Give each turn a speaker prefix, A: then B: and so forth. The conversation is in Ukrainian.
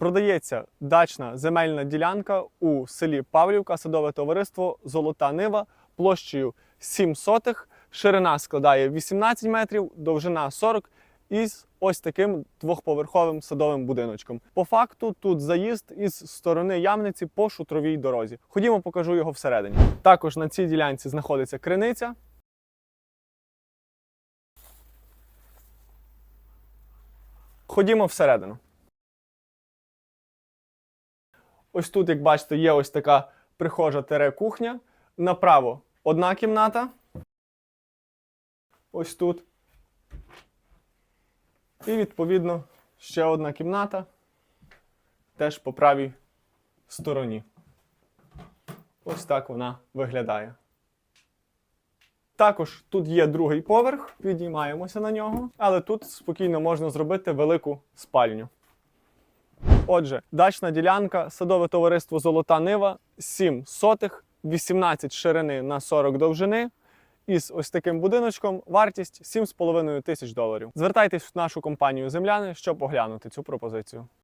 A: Продається дачна земельна ділянка у селі Павлівка, садове товариство Золота Нива площею 7 сотих. Ширина складає 18 метрів, довжина 40 із ось таким двохповерховим садовим будиночком. По факту тут заїзд із сторони Ямниці по шутровій дорозі. Ходімо, покажу його всередині. Також на цій ділянці знаходиться криниця. Ходімо всередину. Ось тут, як бачите, є ось така прихожа тере кухня. Направо одна кімната. Ось тут. І відповідно ще одна кімната. Теж по правій стороні. Ось так вона виглядає. Також тут є другий поверх, підіймаємося на нього, але тут спокійно можна зробити велику спальню. Отже, дачна ділянка, садове товариство Золота Нива, 7 сотих, 18 ширини на 40 довжини. Із ось таким будиночком вартість 7,5 тисяч доларів. Звертайтесь в нашу компанію Земляни, щоб оглянути цю пропозицію.